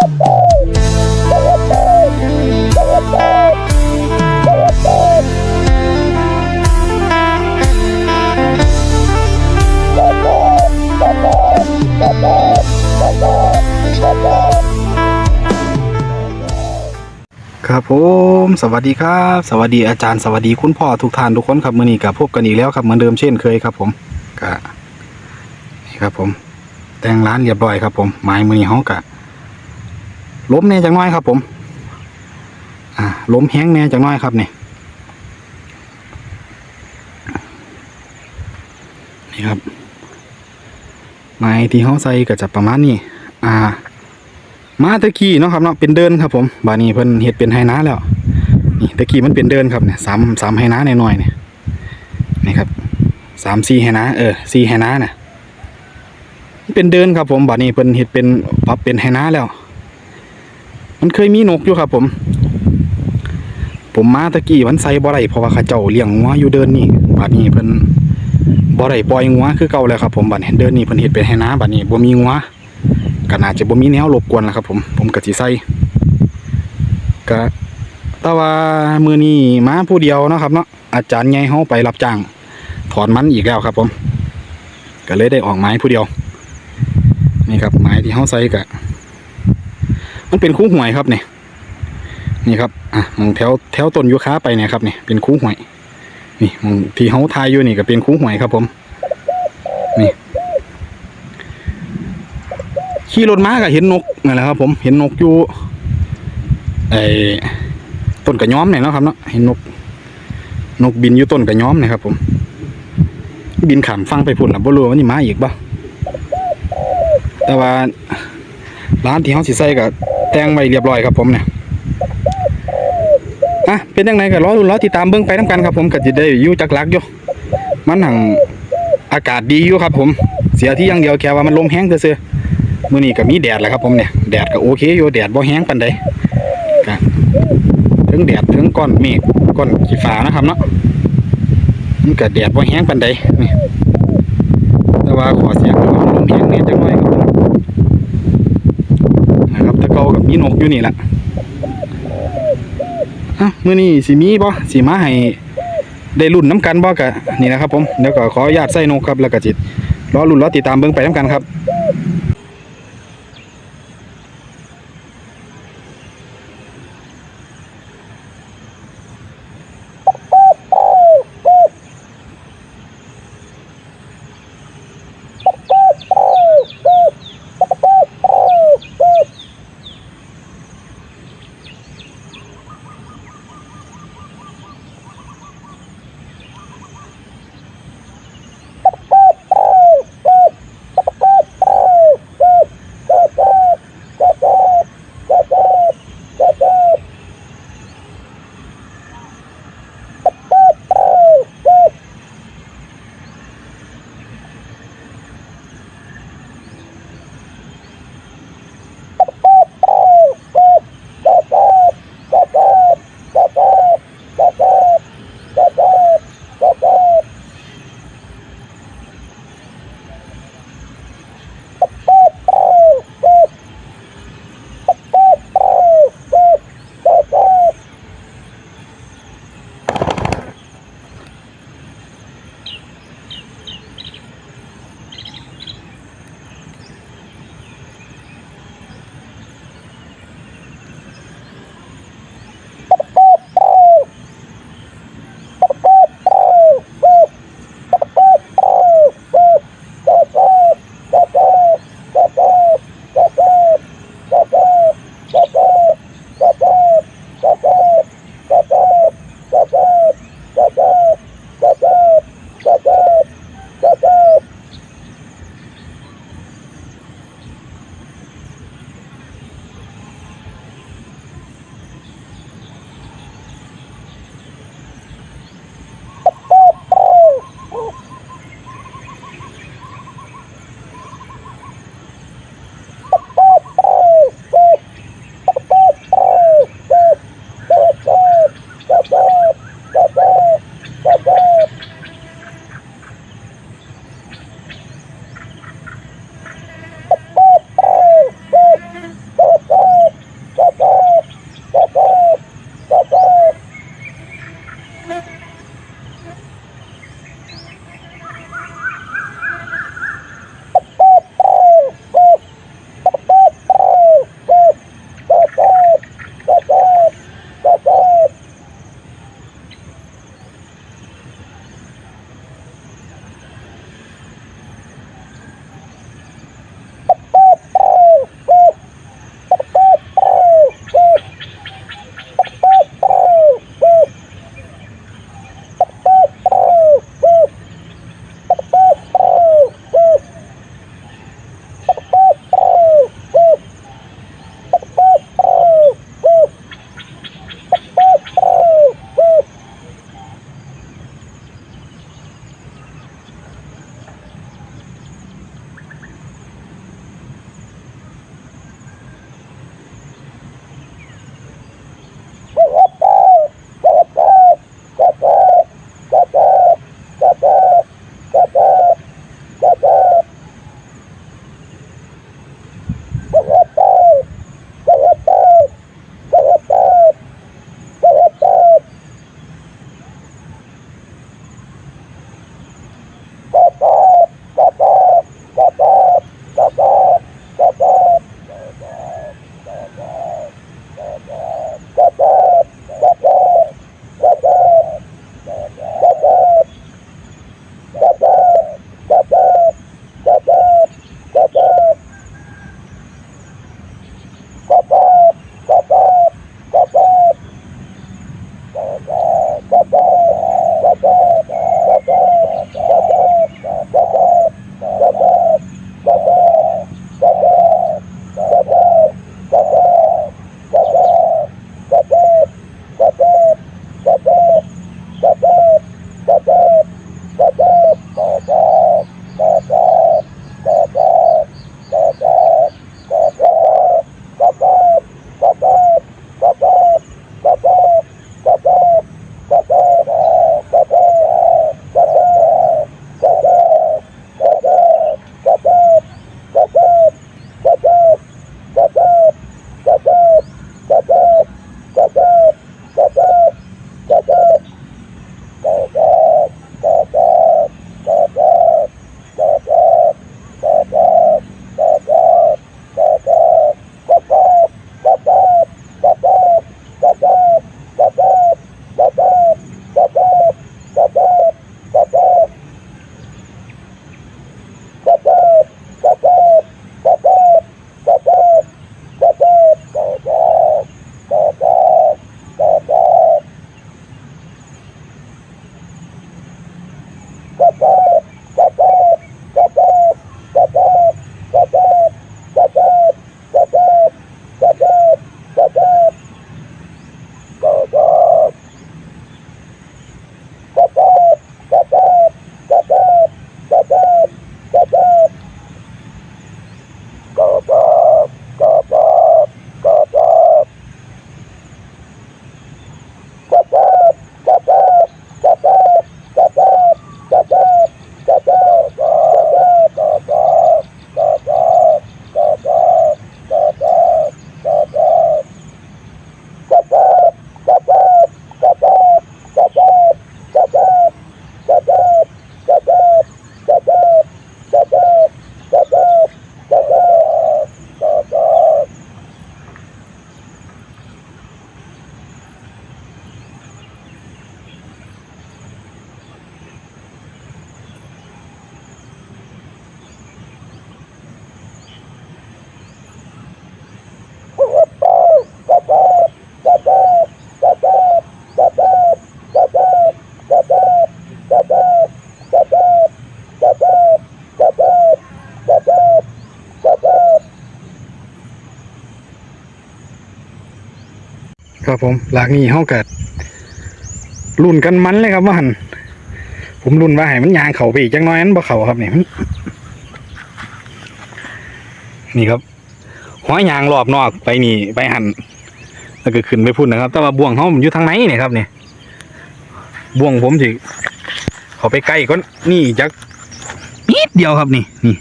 ครับผมสวัสดีครับ สวัสดีอาจารย์สวัสดีคุณพ่อทุกท่านทุกคนครับมื่อนี้กับพบกันอีกแล้วครับเหมือนเดิมเช่นเคยครับ ผมก็นี่ครับผม แต่งร้านเรียบร้อยครับผมไม้มือนี้เฮากะ ล้มแน่จังน้อยครับ ผม อ่าล้มแห้งแน่จังน้อยครับนี่นี่ครับ ไม้ที่เฮาใส่ก็จะประมาณนี้อ่า มาตะกี้เนาะครับเนาะเป็นเดินครับ ผมบานี้เพิ่นเฮ็ดเป็นไฮน้าแล้วนี่ตะกี้มันเป็นเดินครับเนี่ยสามสามไฮน้าหน่อยๆเนี่ยนี่ครับสามสี่ไฮน้าเออสี่ไฮน้าน่ะเป็นเดินครับผมบานี้เพิ่นเฮ็ดเป็นปรับเป็นไฮน้าแล้ว มันเคยมีนกอยู่ครับผม ผมมาตะกี้มันใส่บ่อได้เพราะว่าเขาเจ้าเลี้ยงงัวอยู่เดินนี่บานี้เพิ่นบ่อได้ปล่อยงัวคือเก่าแล้วครับผมบัดนี้เดินนี่เพิ่นเฮ็ดเป็นไฮนาบัดนี้บ่มีงัวก็น่าจะบ่มีแนวรบกวนแล้วครับผมผมก็สิใส่ก็แต่ว่ามือนี้มาผู้เดียวนะครับเนาะอาจารย์ใหญ่เฮาไปรับจ้างถอนมันอีกแล้วครับผม ก็เลยได้ออกไม้ผู้เดียว นี่ครับไม้ที่เฮาใส่ก็ มันเป็นคู่หวยครับเนี่ยนี่ครับอะมองแถวแถวต้นยูคาไปเนี่ยครับเนี่ยเป็นคู่หวย นี่มองที่เฮาทายอยู่นี่ก็เป็นคู่หวยครับผม นี่ขี่รถม้าก็เห็นนกนั่นแหละครับ ผมเห็นนกอยู่ไอ้ต้นกระย้อมเนี่ยนะครับเนาะเห็นนก นกบินอยู่ต้นกระย้อมนี่ยครับ ผม บินขามฟังไปพุ่นละบ่รู้ว่านี่มาอีกบ่แต่ว่า ร้านที่เฮาสิใส่ก็แต่งไว้เรียบร้อยครับผมเนี่ยอะเป็นยังไงก็รอรุ้นรอติดตามเบิ่งไปนํกันครับผมก็สิได้ยู่จักลักอยู่มันหังอากาศดีอยู่ครับผมเสียที่ย่างเดียวแค่ว่ามันลมแห้งซื่อมื่อนี้ก็มีแดดแหละครับผมเนี่ยแดดก็โอเคอยู่แดดบ่แห้งปานใดก็ถึงแดดถึงก้อนเมฆก้อนขี้ฟ้านะครับเนาะมันก็แดดบ่แห้งปานใดนี่แต่ว่าขอเสียงลมแห้งนี่ยจังหน่อยครับผมนะครับแต่เก่ากับมีนกอยู่นี่แหละอะมื่อนี้สีมีบ่สีมาให้ได้รุ่นน้ำกันบ่กะนี่นะครับผมเดี๋ยวก็ขออนุญาตใส่นกครับแล้วก็จิตรอรุ่นรอติดตามเบิ่งไปน้ำกันครับ ผมหลากนี้เฮากัดรุ่นกันมันเลยครับว่าหันผมรุ่นว่าให้มันยางเขาไปอีกจังน้อยนั้นบ่เขาครับนี่นี่ครับห้อยางรอบนอกไปนี่ไปหันแล้วก็ขึ้นไปพุ่นนะครับ แต่ว่าบ่วงเขามันอยู่ทางไหนเนี่ยครับเนี่ยบ่วงผมสิเขาไปใกล้ก็นี่จักนิดเดียวครับนี่นี่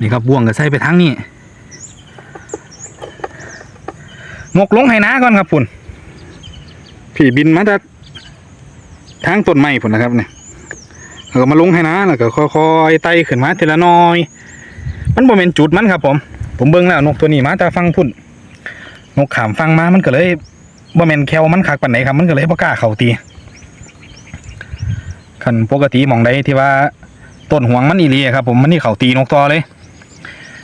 นี่ครับบ่วงก็ใส่ไปทางนี้ มกลงให้น้าก่อนครับพุ่นผีบินมาจากทางต้นไม้พุ่นนะครับเนี่ยแล้วก็มาลงให้น้าแล้วก็ค่อยๆไต่ขึ้นมาทีละน้อย มันบ่เป็นจุดมันครับ ผม ผมเบิ่งแล้วนกตัวนี้มาจากฟังพุ่นนกขามฟังมามันก็เลยบ่แม่นแควมันคักปานไหนครับมันก็เลยบ่กล้าเข้าตีคันปกติมองใดที่ว่าต้นหวงมันอีหลีอะครับ ผมมันนี่เข้าตีนกตอเลย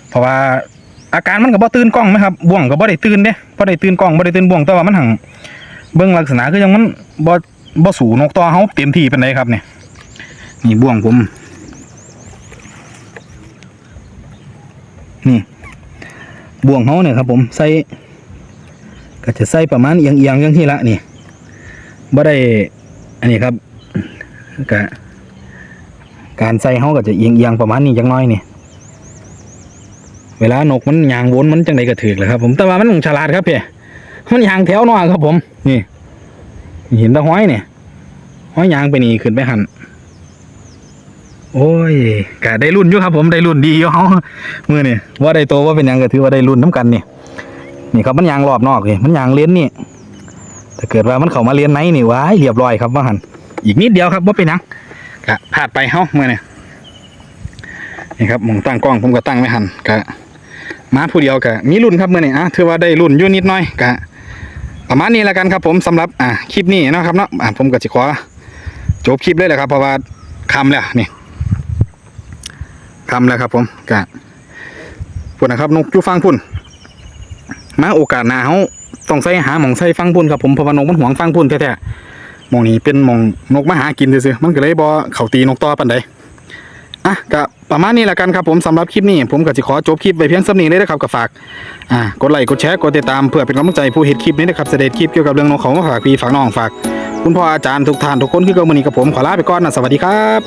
เพราะว่า อาการมันก็บ่ตื่นกล้องไหมครับบ่วงก็บ่ได้ตื่นเด้บ่ได้ตื่นกล้องบ่ได้ตื่นบ่วงแต่ว่ามันหังเบิ่งลักษณะคือจังมันบ่บ่สูนกต่อเฮาเต็มที่เปานใดครับเนี่ยนี่บ่วงผม นี่บ่วงเฮาเนี่ยครับ ผมใส่ก็จะใส่ประมาณเอียงๆอย่างที่ละนี่บ่ได้ อันนี้ครับก็การใส่เฮาก็จะเอียงๆประมาณนี้จังน้อยนี่ เวลานกมันยางวนมันจังไดก็ถือเลยครับ ผมแต่ว่ามันฉลาดครับพี่มันยางแถวหน่อยครับ ผม นี่เห็นตะห้อยเนี่ยห้อยยางไปนี่ขึ้นไปหันโอ้ยกะได้รุ่นอยู่ครับ ผมได้รุ่นดีอยู่เฮามือนี่ว่าได้โตว่าเป็นยังก็ถือว่าได้รุ่นน้ำกันนี่นี่ครับมันยางรอบนอกเลยมันยางเลนนี่ถ้าเกิดว่ามันเข้ามาเลนไหนนี่ว้ายเรียบร้อยครับว่าหันอีกนิดเดียวครับว่าเป็นยังกะพลาดไปเฮามือนี่นี่ครับมองตั้งกล้องผมก็ตั้งไว้หันกะ มาผู้เดียวกะมีรุ่นครับเมื่อนี้อะถือว่าได้รุ่นอยู่นิดหน่อยกะประมาณนี้แล้วกันครับผมสำหรับอะคลิปนี้เนาะครับเนาะอะผมก็จะขอจบคลิปเลยแหละครับเพราะว่าคำแล้วนี่คำแล้วครับผมกะพุ่นนะครับนกอยู่ฟังพุ่นมาโอกาสหนาเขาต้องใส่หาหมองใส่ฟังพุ่นครับผมเพราะว่านกมันหวงฟังพุ่นแท้ๆมองนี้เป็นมองนกมาหากินซื่อๆมันก็เลยบ่เข้าตีนกต่อปันใด อะก็ประมาณนี้ละกันครับผมสำหรับคลิปนี้ ผมก็จะขอจบคลิปไปเพียงสำนี้เลยนะครับกับฝากอ่ากดไลค์กดแชร์กดติดตามเพื่อเป็นกำลังใจผู้เห็นคลิปนี้นะครับเสด็จคลิปเกี่ยวกับเรื่องนกเขามาฝากพี่ฝากน้องฝาก คุณพ่ออาจารย์ทุกท่านทุกคนที่เกิดมือนี้กับผมขอลาไปก่อนนะสวัสดีครับ